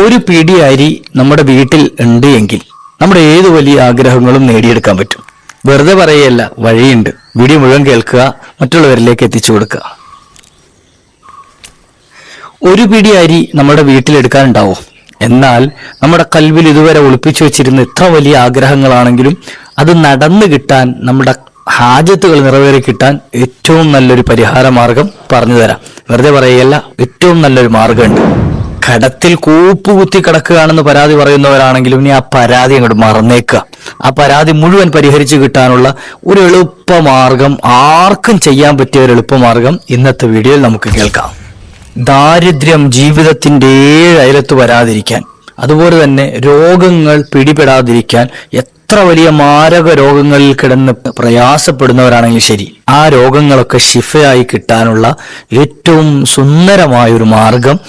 ഒരു പിടി അരി നമ്മുടെ വീട്ടിൽ ഉണ്ട് എങ്കിൽ നമ്മുടെ ഏത് വലിയ ആഗ്രഹങ്ങളും നേടിയെടുക്കാൻ പറ്റും. വെറുതെ പറയല്ല വഴിയുണ്ട്. വീഡിയോ മുഴുവൻ കേൾക്കുക മറ്റുള്ളവരിലേക്ക് എത്തിച്ചു കൊടുക്കുക. ഒരു പിടി അരി നമ്മുടെ വീട്ടിലെടുക്കാനുണ്ടാവും. എന്നാൽ നമ്മുടെ കൽവിൽ ഇതുവരെ ഒളിപ്പിച്ചു വെച്ചിരുന്ന എത്ര വലിയ ആഗ്രഹങ്ങളാണെങ്കിലും അത് നടന്നു കിട്ടാൻ നമ്മുടെ ഹാജത്തുകൾ നിറവേറി കിട്ടാൻ ഏറ്റവും നല്ലൊരു പരിഹാര മാർഗം പറഞ്ഞു തരാം വെറുതെ പറയുകയല്ല ഏറ്റവും നല്ലൊരു മാർഗമുണ്ട്. കടത്തിൽ കൂപ്പുകുത്തി കിടക്കുകയാണെന്ന് പരാതി പറയുന്നവരാണെങ്കിലും ഇനി ആ പരാതി അങ്ങോട്ട് മറന്നേക്കുക. ആ പരാതി മുഴുവൻ പരിഹരിച്ചു കിട്ടാനുള്ള ഒരു എളുപ്പമാർഗം ആർക്കും ചെയ്യാൻ പറ്റിയ ഒരു എളുപ്പമാർഗം ഇന്നത്തെ വീഡിയോയിൽ നമുക്ക് കേൾക്കാം. ദാരിദ്ര്യം ജീവിതത്തിന്റെ ഏഴ് അയലത്ത് വരാതിരിക്കാൻ അതുപോലെ തന്നെ രോഗങ്ങൾ പിടിപെടാതിരിക്കാൻ എത്ര വലിയ മാരക രോഗങ്ങളിൽ കിടന്ന് പ്രയാസപ്പെടുന്നവരാണെങ്കിലും ശരി ആ രോഗങ്ങളൊക്കെ ശിഫയായി കിട്ടാനുള്ള ഏറ്റവും സുന്ദരമായ ഒരു മാർഗം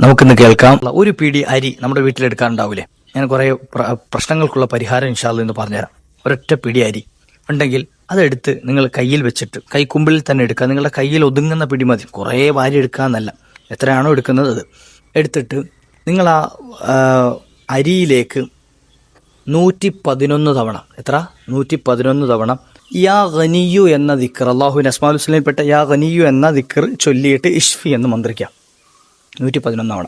നമുക്കിന്ന് കേൾക്കാം. ഒരു പിടി അരി നമ്മുടെ വീട്ടിലെടുക്കാനുണ്ടാവില്ലേ? ഞാൻ കുറെ പ്ര- പ്രശ്നങ്ങൾക്കുള്ള പരിഹാരം ഇൻഷാല്ല എന്ന് പറഞ്ഞുതരാം. ഒരൊറ്റ പിടി അരി ഉണ്ടെങ്കിൽ അതെടുത്ത് നിങ്ങൾ കയ്യിൽ വെച്ചിട്ട് കൈക്കുമ്പിളിൽ തന്നെ എടുക്കുക. നിങ്ങളുടെ കയ്യിൽ ഒതുങ്ങുന്ന പിടി മതി. കുറേ വാരി എടുക്കാമെന്നല്ല എത്രയാണോ എടുക്കുന്നത് അത്. എടുത്തിട്ട് നിങ്ങൾ ആ, അരിയിലേക്ക് നൂറ്റി പതിനൊന്ന് തവണ. എത്ര? നൂറ്റി പതിനൊന്ന് തവണ. യാ ഖനിയു എന്ന ദിക്കർ അള്ളാഹു അസ്മാൽ ഹുസ്ലിൻപെട്ട യാ ഖനിയു എന്ന ദിക്കർ ചൊല്ലിയിട്ട് ഇഷ്ഫി എന്ന് മന്ത്രിക്കാം. നൂറ്റി പതിനൊന്ന് തവണ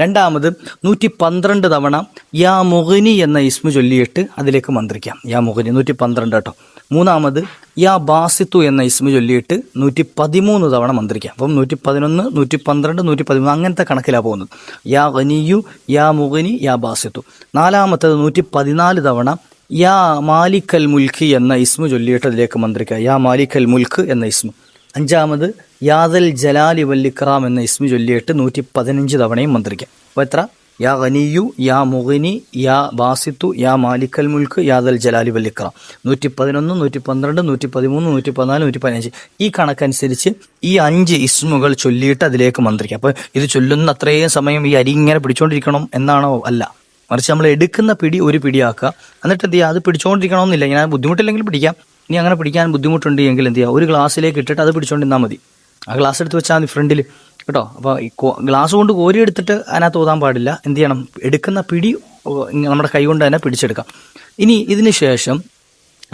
രണ്ടാമത് നൂറ്റി പന്ത്രണ്ട് തവണ യാ മുഗനി എന്ന ഇസ്മു ചൊല്ലിയിട്ട് അതിലേക്ക് മന്ത്രിക്കാം. യാ മുഗനി നൂറ്റി പന്ത്രണ്ട് കേട്ടോ. മൂന്നാമത് യാ ബാസിത്തു എന്ന ഇസ്മു ചൊല്ലിയിട്ട് നൂറ്റി പതിമൂന്ന് തവണ മന്ത്രിക്കാം. അപ്പം നൂറ്റി പതിനൊന്ന് നൂറ്റി പന്ത്രണ്ട് നൂറ്റി പതിമൂന്ന് അങ്ങനത്തെ കണക്കിലാണ് പോകുന്നത്. യാ ഗനിയു യാ മുഗനി യാ ബാസിത്തു. നാലാമത്തത് നൂറ്റി പതിനാല് തവണ യാ മാലിക്കൽ മുൽഖി എന്ന ഇസ്മു ചൊല്ലിയിട്ട് അതിലേക്ക് മന്ത്രിക്കാം. യാ മാലിക്കൽ മുൽഖ് എന്ന ഇസ്മു. അഞ്ചാമത് യാദൽ ജലാലി വല്ലിക്രാം എന്ന ഇസ്മി ചൊല്ലിയിട്ട് നൂറ്റി പതിനഞ്ച് തവണയും മന്ത്രിക്കാം. അപ്പോൾ എത്ര? യാ ഖനിയു യാ മുഖിനി യാ ബാസിത്തു യാ മാലിക്കൽ മുൽക്ക് യാദൽ ജലാലി വല്ലിക്രാം നൂറ്റി പതിനൊന്ന് നൂറ്റി പന്ത്രണ്ട് നൂറ്റി പതിമൂന്ന് നൂറ്റി പതിനാല് നൂറ്റി പതിനഞ്ച് ഈ കണക്കനുസരിച്ച് ഈ അഞ്ച് ഇസ്മുകൾ ചൊല്ലിയിട്ട് അതിലേക്ക് മന്ത്രിക്കാം. അപ്പോൾ ഇത് ചൊല്ലുന്ന അത്രയും സമയം ഈ അരി ഇങ്ങനെ പിടിച്ചുകൊണ്ടിരിക്കണം എന്നാണോ അല്ല. മറിച്ച് നമ്മൾ എടുക്കുന്ന പിടി ഒരു പിടിയാക്കുക എന്നിട്ട് എന്ത് ചെയ്യുക? അത് പിടിച്ചുകൊണ്ടിരിക്കണമെന്നില്ല ഇങ്ങനെ ബുദ്ധിമുട്ടില്ലെങ്കിൽ പിടിക്കാം. ഇനി അങ്ങനെ പിടിക്കാൻ ബുദ്ധിമുട്ടുണ്ട് എങ്കിൽ എന്ത് ചെയ്യുക ഒരു ഗ്ലാസ്സിലേക്ക് ഇട്ടിട്ട് അത് പിടിച്ചോണ്ടിരുന്നാൽ മതി. ആ ഗ്ലാസ് എടുത്ത് വെച്ചാൽ മതി ഫ്രണ്ടിൽ കേട്ടോ? അപ്പോൾ ഈ ഗ്ലാസ് കൊണ്ട് കോരി എടുത്തിട്ട് അതിനകത്ത് ഓതാൻ പാടില്ല. എന്ത് ചെയ്യണം? എടുക്കുന്ന പിടി നമ്മുടെ കൈ കൊണ്ട് തന്നെ പിടിച്ചെടുക്കാം. ഇനി ഇതിന് ശേഷം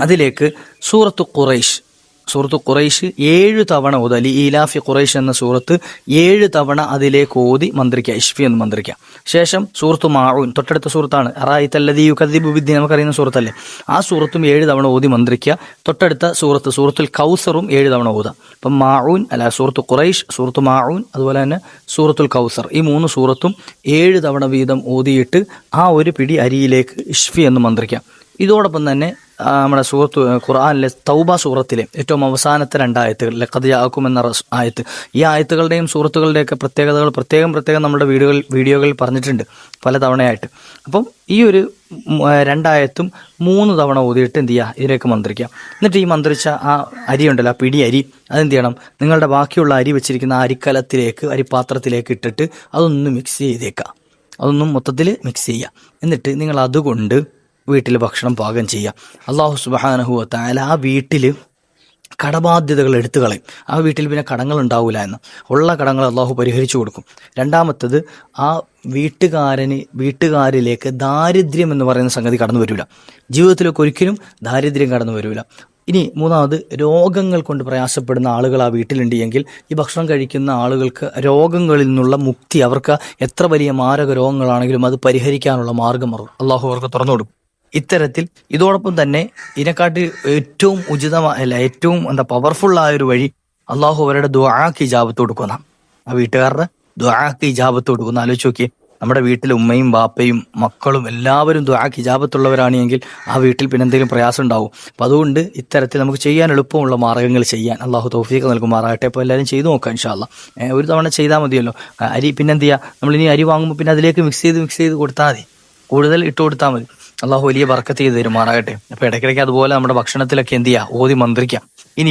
അതിലേക്ക് സൂറത്ത് ഖുറൈഷ് സൂറത്ത് ഖുറൈഷ് ഏഴ് തവണ ഓത്. അലി ഈലാഫി ഖുറൈഷ് എന്ന സൂറത്ത് ഏഴ് തവണ അതിലേക്ക് ഓതി മന്ത്രിക്കുക ഇഷ്ഫി എന്ന് മന്ത്രിക്കുക. ശേഷം സൂറത്ത് മാഊൻ തൊട്ടടുത്ത സൂറത്താണ്. അറായിത്തല്ലതി കദീബ് വിദ്യ നമുക്കറിയുന്ന സൂറത്തല്ലേ? ആ സൂറത്തും ഏഴ് തവണ ഓതി മന്ത്രിക്കുക. തൊട്ടടുത്ത സൂറത്ത് സൂറത്തുൽ കൗസറും ഏഴ് തവണ ഓതാം. അപ്പം മാഊൻ അല്ല സൂറത്ത് ഖുറൈഷ് സൂറത്ത് മാഊൻ അതുപോലെ തന്നെ സൂറത്തുൽ കൗസർ. ഈ മൂന്ന് സൂറത്തും ഏഴ് തവണ വീതം ഓതിയിട്ട് ആ ഒരു പിടി അരിയിലേക്ക് ഇഷ്ഫി എന്ന് മന്ത്രിക്കാം ഇതോടൊപ്പം തന്നെ നമ്മുടെ സൂറത്ത് ഖുർആാനിലെ തൗബ സൂറത്തിലെ ഏറ്റവും അവസാനത്തെ രണ്ടായത്തുകൾ ലക്കതയാക്കും യാക്കും എന്ന ആയത്ത്. ഈ ആയത്തുകളുടെയും സൂറത്തുകളുടെയൊക്കെ പ്രത്യേകതകൾ പ്രത്യേകം പ്രത്യേകം നമ്മുടെ വീഡിയോകളിൽ വീഡിയോകളിൽ പറഞ്ഞിട്ടുണ്ട് പല തവണയായിട്ട് അപ്പം ഈ ഒരു രണ്ടായത്തും മൂന്ന് തവണ ഓതിയിട്ട് എന്ത് ചെയ്യുക? ഇതിലേക്ക് മന്ത്രിക്കുക. എന്നിട്ട് ഈ മന്ത്രിച്ച ആ അരി ഉണ്ടല്ലോ ആ പിടി അരി അതെന്ത് ചെയ്യണം? നിങ്ങളുടെ ബാക്കിയുള്ള അരി വെച്ചിരിക്കുന്ന ആ അരിക്കലത്തിലേക്ക് അരിപാത്രത്തിലേക്ക് ഇട്ടിട്ട് അതൊന്ന് മിക്സ് ചെയ്തേക്കുക. അതൊന്നും മൊത്തത്തിൽ മിക്സ് ചെയ്യുക. എന്നിട്ട് നിങ്ങൾ അതുകൊണ്ട് വീട്ടിൽ ഭക്ഷണം പാകം ചെയ്യുക. അള്ളാഹു സുബാനഹുവ തായാല ആ വീട്ടിൽ കടബാധ്യതകൾ എടുത്തു കളയും. ആ വീട്ടിൽ പിന്നെ കടങ്ങൾ ഉണ്ടാവില്ല എന്ന്. ഉള്ള കടങ്ങൾ അള്ളാഹു പരിഹരിച്ചു കൊടുക്കും. രണ്ടാമത്തത് ആ വീട്ടുകാരന് വീട്ടുകാരിലേക്ക് ദാരിദ്ര്യം എന്ന് പറയുന്ന സംഗതി കടന്നു വരില്ല ജീവിതത്തിലേക്ക് ഒരിക്കലും ദാരിദ്ര്യം കടന്നു വരില്ല ഇനി മൂന്നാമത് രോഗങ്ങൾ കൊണ്ട് പ്രയാസപ്പെടുന്ന ആളുകൾ ആ വീട്ടിലുണ്ട് എങ്കിൽ ഈ ഭക്ഷണം കഴിക്കുന്ന ആളുകൾക്ക് രോഗങ്ങളിൽ നിന്നുള്ള മുക്തി അവർക്ക് എത്ര വലിയ മാരക രോഗങ്ങളാണെങ്കിലും അത് പരിഹരിക്കാനുള്ള മാർഗം അള്ളാഹു അവർക്ക് തുറന്നു കൊടുക്കും. ഇത്തരത്തിൽ ഇതോടൊപ്പം തന്നെ ഇതിനെക്കാട്ടി ഏറ്റവും ഉചിതമായ അല്ല ഏറ്റവും എന്താ പവർഫുൾ ആയ ഒരു വഴി അള്ളാഹു അവരുടെ ദ്വാക്ക് ഇജാബത്ത് കൊടുക്കുന്ന. ആ വീട്ടുകാരുടെ ദ്വാക്ക് ഇജാബത്ത് കൊടുക്കുന്ന. ആലോചിച്ച് നോക്കി നമ്മുടെ വീട്ടിൽ ഉമ്മയും ബാപ്പയും മക്കളും എല്ലാവരും ദ്വാക്ക് ഇജാബത്തുള്ളവരാണെങ്കിൽ ആ വീട്ടിൽ പിന്നെ എന്തെങ്കിലും പ്രയാസം ഉണ്ടാവും. അപ്പം അതുകൊണ്ട് ഇത്തരത്തിൽ നമുക്ക് ചെയ്യാൻ എളുപ്പമുള്ള മാർഗങ്ങൾ ചെയ്യാൻ അള്ളാഹു തൗഫീഖ് നൽകുമാറാകട്ടെ. അപ്പോൾ എല്ലാവരും ചെയ്തു നോക്കാം ഇൻഷാല്ല ഒരു തവണ ചെയ്താൽ മതിയല്ലോ. അരി പിന്നെ എന്ത് ചെയ്യുക നമ്മളിനി അരി വാങ്ങുമ്പോൾ പിന്നെ അതിലേക്ക് മിക്സ് ചെയ്ത് മിക്സ് ചെയ്ത് കൊടുത്താൽ മതി. കൂടുതൽ ഇട്ട് കൊടുത്താൽ മതി. അള്ളാഹു വലിയ ബർക്കത്ത് ചെയ്ത് തരുമാറാകട്ടെ. അപ്പൊ ഇടയ്ക്കിടയ്ക്ക് അതുപോലെ നമ്മുടെ ഭക്ഷണത്തിലൊക്കെ എന്ത് ചെയ്യുക ഓതി മന്ത്രിക്കാം. ഇനി